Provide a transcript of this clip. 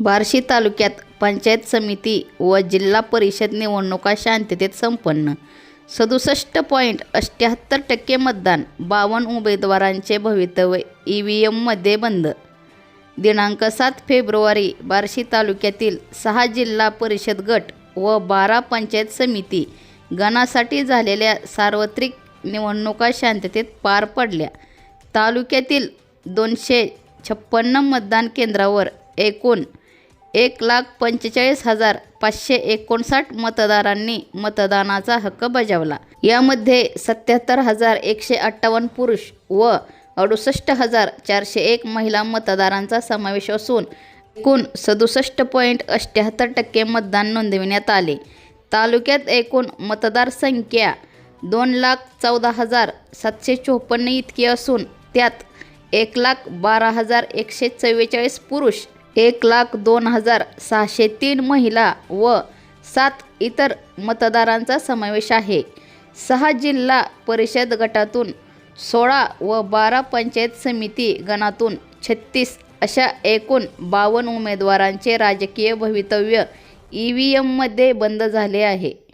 बार्शी तालुक्यात पंचायत समिती व जिल्हा परिषद निवडणुका शांततेत संपन्न. सदुसष्ट पॉईंट अष्ट्याहत्तर टक्के मतदान बावन्न उमेदवारांचे भवितव्य ई व्ही एममध्ये बंद. दिनांक सात फेब्रुवारी बार्शी तालुक्यातील सहा जिल्हा परिषद गट व बारा पंचायत समिती गणासाठी झालेल्या सार्वत्रिक निवडणुका शांततेत पार पडल्या. तालुक्यातील दोनशे छप्पन्न मतदान केंद्रावर एकूण एक लाख पंचेचाळीस हजार पाचशे एकोणसाठ मतदारांनी मतदानाचा हक्क बजावला. यामध्ये सत्याहत्तर हजार एकशे अठ्ठावन्न पुरुष व अडुसष्ट हजार चारशे एक महिला मतदारांचा समावेश असून एकूण सदुसष्ट पॉईंट अष्ट्याहत्तर टक्के मतदान नोंदविण्यात आले. तालुक्यात एकूण मतदार संख्या दोन लाख चौदा हजार सातशे चोपन्न इतकी असून त्यात एक लाख बारा हजार एकशे चव्वेचाळीस पुरुष एक लाख दोन हजार सहाशे तीन महिला व सात इतर मतदारांचा समावेश आहे. सहा जिल्हा परिषद गटातून सोळा व बारा पंचायत समिती गणातून छत्तीस अशा एकूण बावन्न उमेदवारांचे राजकीय भवितव्य ई व्ही एममध्ये बंद झाले आहे.